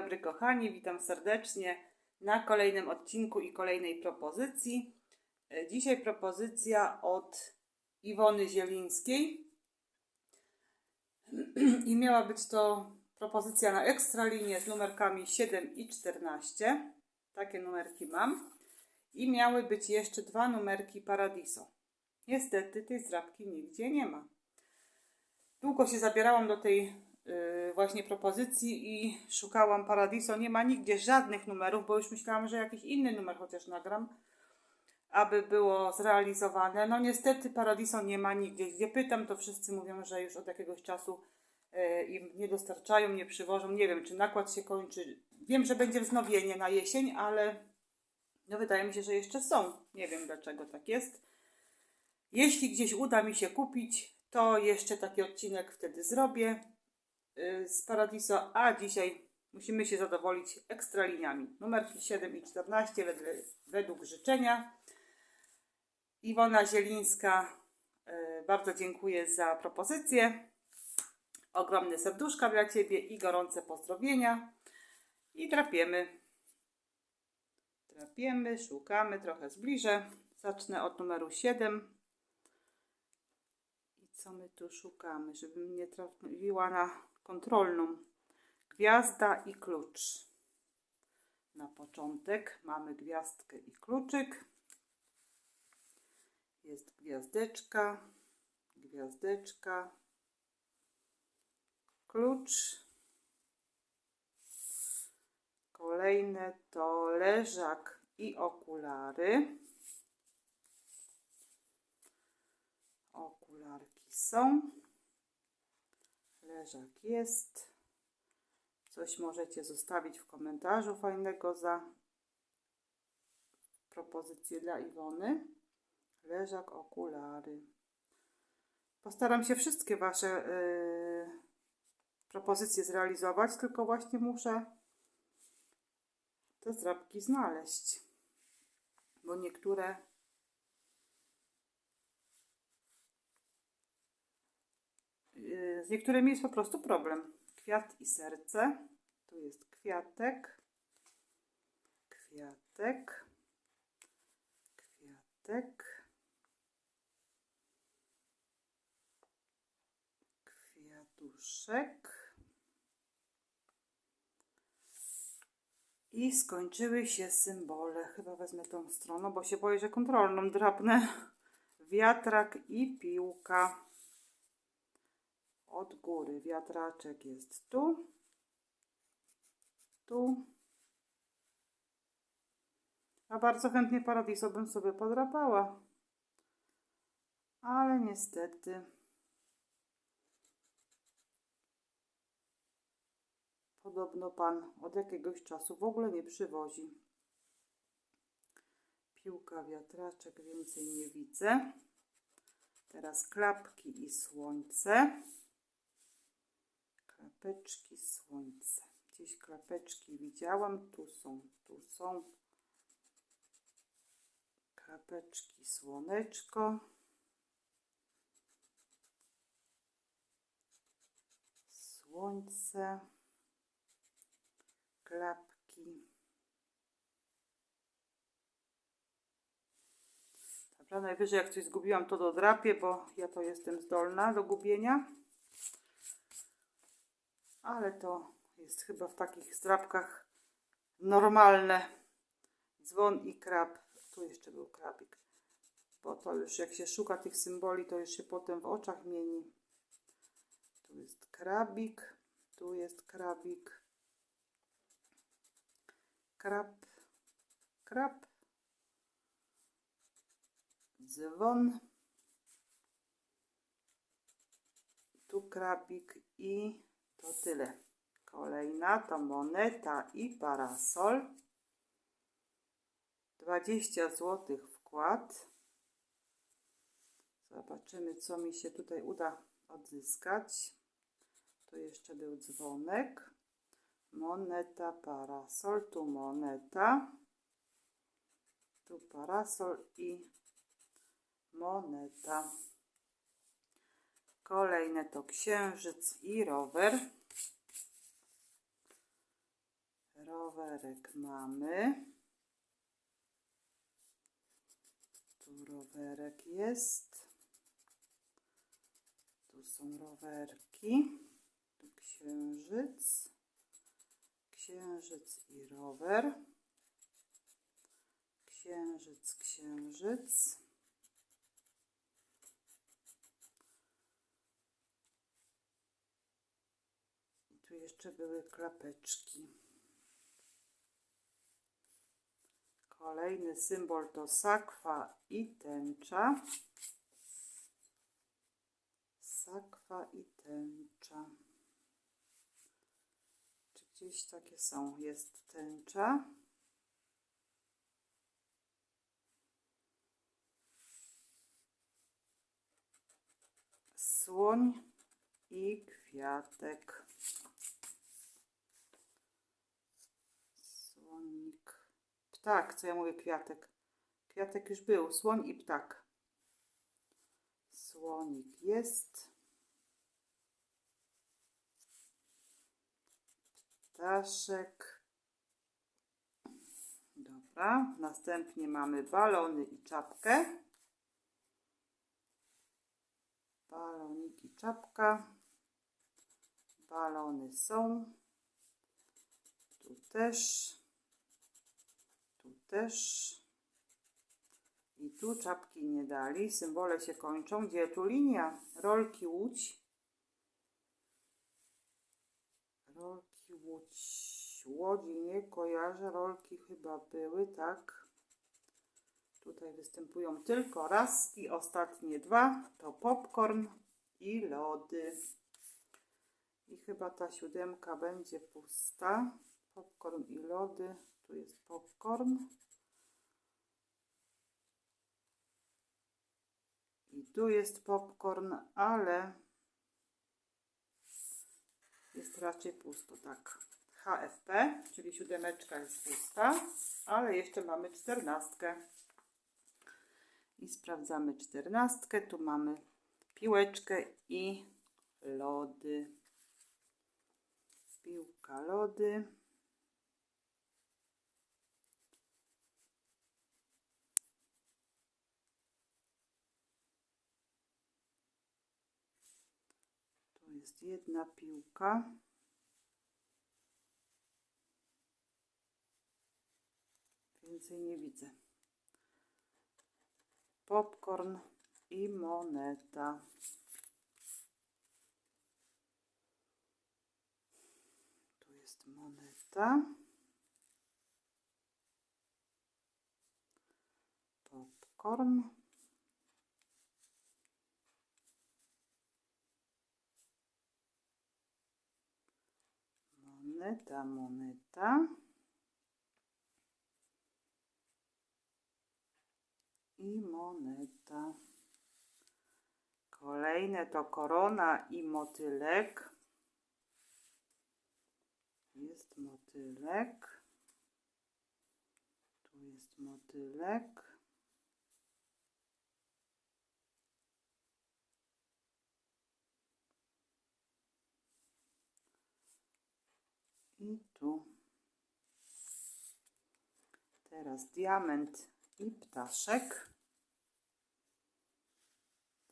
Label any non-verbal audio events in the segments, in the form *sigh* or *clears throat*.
dobry kochani, witam serdecznie na kolejnym odcinku i kolejnej propozycji. E, Dzisiaj propozycja od Iwony Zielińskiej *clears throat* i miała być to propozycja na ekstralinię z numerkami 7 i 14. Takie numerki mam. I miały być jeszcze dwa numerki Paradiso. Niestety tej zdrabki nigdzie nie ma. Długo się zabierałam do tej y, właśnie propozycji i szukałam Paradiso. Nie ma nigdzie żadnych numerów, bo już myślałam, że jakiś inny numer chociaż nagram, aby było zrealizowane. No niestety Paradiso nie ma nigdzie. Gdzie pytam, to wszyscy mówią, że już od jakiegoś czasu y, im nie dostarczają, nie przywożą. Nie wiem, czy nakład się kończy. Wiem, że będzie wznowienie na jesień, ale no wydaje mi się, że jeszcze są. Nie wiem dlaczego tak jest. Jeśli gdzieś uda mi się kupić, to jeszcze taki odcinek wtedy zrobię z Paradiso, a dzisiaj musimy się zadowolić ekstraliniami. Numerki 7 i 14 wedle, według życzenia. Iwona Zielińska, y, bardzo dziękuję za propozycję. Ogromne serduszka dla Ciebie i gorące pozdrowienia. I trapiemy. Trapiemy, szukamy, trochę zbliżę. Zacznę od numeru 7. I co my tu szukamy, żeby mnie trafiła na kontrolną? Gwiazda i klucz. Na początek mamy gwiazdkę i kluczyk. Jest gwiazdeczka, gwiazdeczka, klucz. Kolejne to leżak i okulary. Okularki są. Leżak jest. Coś możecie zostawić w komentarzu fajnego za propozycję dla Iwony. Leżak, okulary. Postaram się wszystkie Wasze yy, propozycje zrealizować, tylko właśnie muszę te zdrabki znaleźć. Bo niektóre z niektórymi jest po prostu problem. Kwiat i serce. Tu jest kwiatek. Kwiatek. Kwiatek. Kwiatuszek. I skończyły się symbole. Chyba wezmę tą stroną, bo się boję, że kontrolną drapnę. Wiatrak i piłka od góry. Wiatraczek jest tu, tu. A bardzo chętnie paradiso bym sobie podrapała. Ale niestety podobno pan od jakiegoś czasu w ogóle nie przywozi. Piłka, wiatraczek, więcej nie widzę. Teraz klapki i słońce. Klapeczki, słońce. Gdzieś klapeczki widziałam. Tu są, tu są. Klapeczki, słoneczko. Słońce. Klapki. Dobra, najwyżej jak coś zgubiłam, to dodrapię, bo ja to jestem zdolna do gubienia. Ale to jest chyba w takich zdrabkach normalne. Dzwon i krab. Tu jeszcze był krabik. Bo to już jak się szuka tych symboli, to już się potem w oczach mieni. Tu jest krabik. Tu jest krabik. Krab. Krab. Dzwon. Tu krabik i to tyle. Kolejna to moneta i parasol. 20 zł wkład. Zobaczymy, co mi się tutaj uda odzyskać. Tu jeszcze był dzwonek. Moneta, parasol, tu moneta. Tu parasol i moneta. Kolejne to księżyc i rower. Rowerek mamy. Tu rowerek jest. Tu są rowerki. Tu księżyc. Księżyc i rower. Księżyc, księżyc. Jeszcze były klapeczki. Kolejny symbol to sakwa i tęcza. Sakwa i tęcza. Czy gdzieś takie są? Jest tęcza. Słoń i kwiatek. Słonik. Ptak, co ja mówię kwiatek? Kwiatek już był. Słoń i ptak. Słonik jest. Ptaszek. Dobra. Następnie mamy balony i czapkę. Balonik i czapka. Balony są. Tu też. Też. I tu czapki nie dali. Symbole się kończą. Gdzie tu linia? Rolki łódź. Rolki łódź. Łodzi nie kojarzę. Rolki chyba były, tak. Tutaj występują tylko raz i ostatnie dwa to popcorn i lody. I chyba ta siódemka będzie pusta. Popcorn i lody. Tu jest popcorn. I tu jest popcorn, ale jest raczej pusto, tak. HFP, czyli siódemeczka jest pusta, ale jeszcze mamy czternastkę. I sprawdzamy czternastkę. Tu mamy piłeczkę i lody. Piłka, lody. Tu jest jedna piłka. Więcej nie widzę. Popcorn i moneta. Tu jest moneta. Popcorn. Moneta, moneta. I moneta. Kolejne to korona i motylek. Jest motylek. Tu jest motylek. I tu. Teraz diament i ptaszek.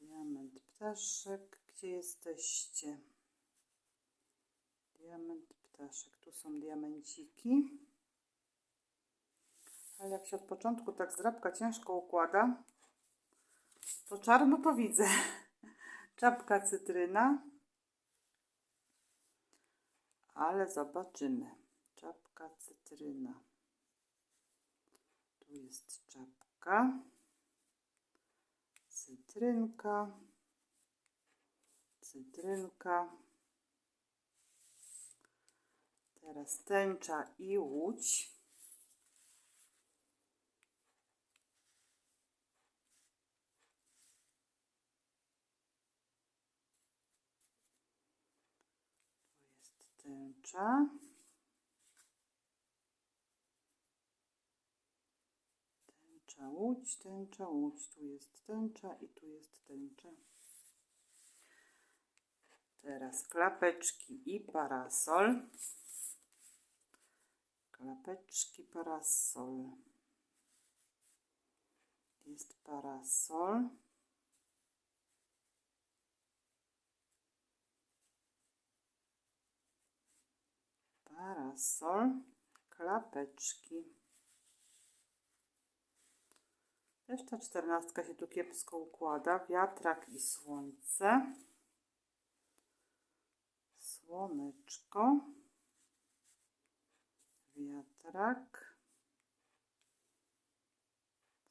Diament, ptaszek. Gdzie jesteście? Diament, ptaszek. Tu są diamenciki. Ale jak się od początku tak zdrabka ciężko układa, to czarno to widzę. *laughs* Czapka cytryna. Ale zobaczymy. Czapka cytryna. Tu jest czapka. Cytrynka. Cytrynka. Teraz tęcza i łódź. Tu jest tęcza. Tęcza, łódź, tęcza, łódź. Tu jest tęcza i tu jest tęcza. Teraz klapeczki i parasol. Klapeczki, parasol. Jest parasol. Parasol, klapeczki. Też ta czternastka się tu kiepsko układa. Wiatrak i słońce. Słoneczko. Wiatrak.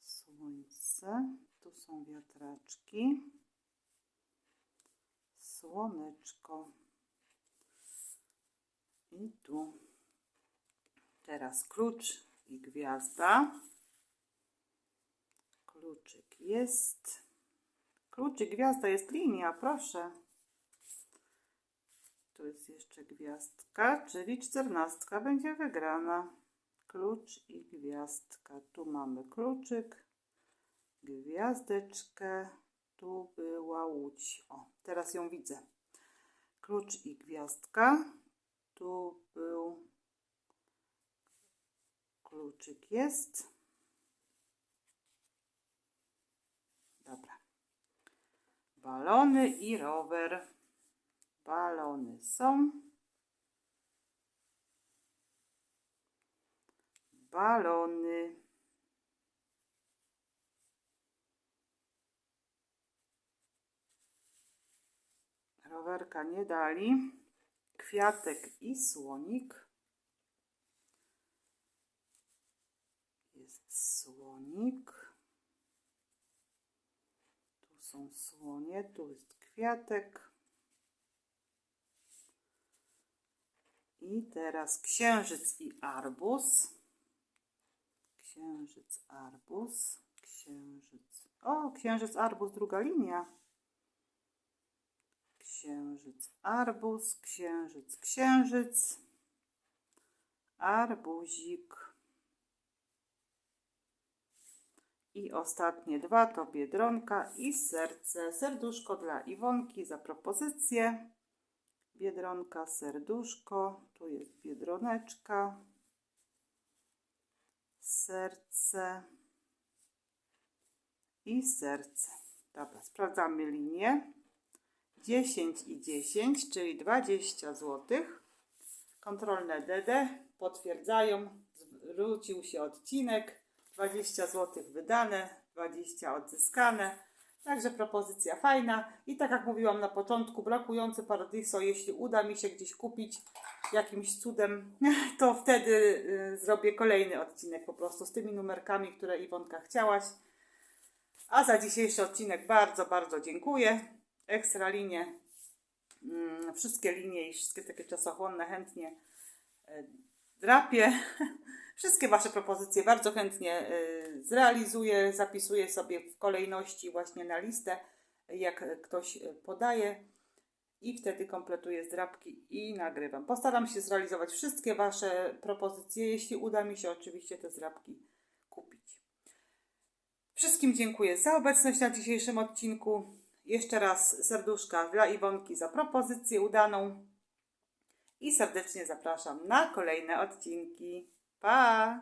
Słońce. Tu są wiatraczki. Słoneczko. I tu. Teraz klucz i gwiazda. Kluczyk jest. Klucz i gwiazda jest linia, proszę. Tu jest jeszcze gwiazdka, czyli czternastka będzie wygrana. Klucz i gwiazdka. Tu mamy kluczyk, gwiazdeczkę. Tu była łódź. O, teraz ją widzę. Klucz i gwiazdka. Tu był kluczyk jest. Dobra. Balony i rower. Balony są. Balony. Rowerka nie dali. Kwiatek i słonik. Jest słonik. Tu są słonie, tu jest kwiatek. I teraz księżyc i arbuz. Księżyc, arbuz, księżyc. O, księżyc, arbuz, druga linia. Księżyc, arbuz, księżyc, księżyc. Arbuzik. I ostatnie dwa to biedronka i serce. Serduszko dla Iwonki za propozycję. Biedronka, serduszko. Tu jest biedroneczka. Serce. I serce. Dobra, sprawdzamy linię. 10 i 10, czyli 20 zł. Kontrolne DD potwierdzają, zwrócił się odcinek. 20 zł wydane, 20 odzyskane. Także propozycja fajna. I tak jak mówiłam na początku, brakujący Paradiso, jeśli uda mi się gdzieś kupić jakimś cudem, *laughs* to wtedy y, zrobię kolejny odcinek po prostu z tymi numerkami, które Iwonka chciałaś. A za dzisiejszy odcinek bardzo, bardzo dziękuję. Ekstra linie, mm, wszystkie linie i wszystkie takie czasochłonne chętnie y, drapię. *laughs* Wszystkie Wasze propozycje bardzo chętnie y, zrealizuję, zapisuję sobie w kolejności właśnie na listę, jak ktoś y, podaje i wtedy kompletuję zdrabki i nagrywam. Postaram się zrealizować wszystkie Wasze propozycje, jeśli uda mi się oczywiście te zdrabki kupić. Wszystkim dziękuję za obecność na dzisiejszym odcinku. Jeszcze raz serduszka dla Iwonki za propozycję udaną i serdecznie zapraszam na kolejne odcinki. Pa!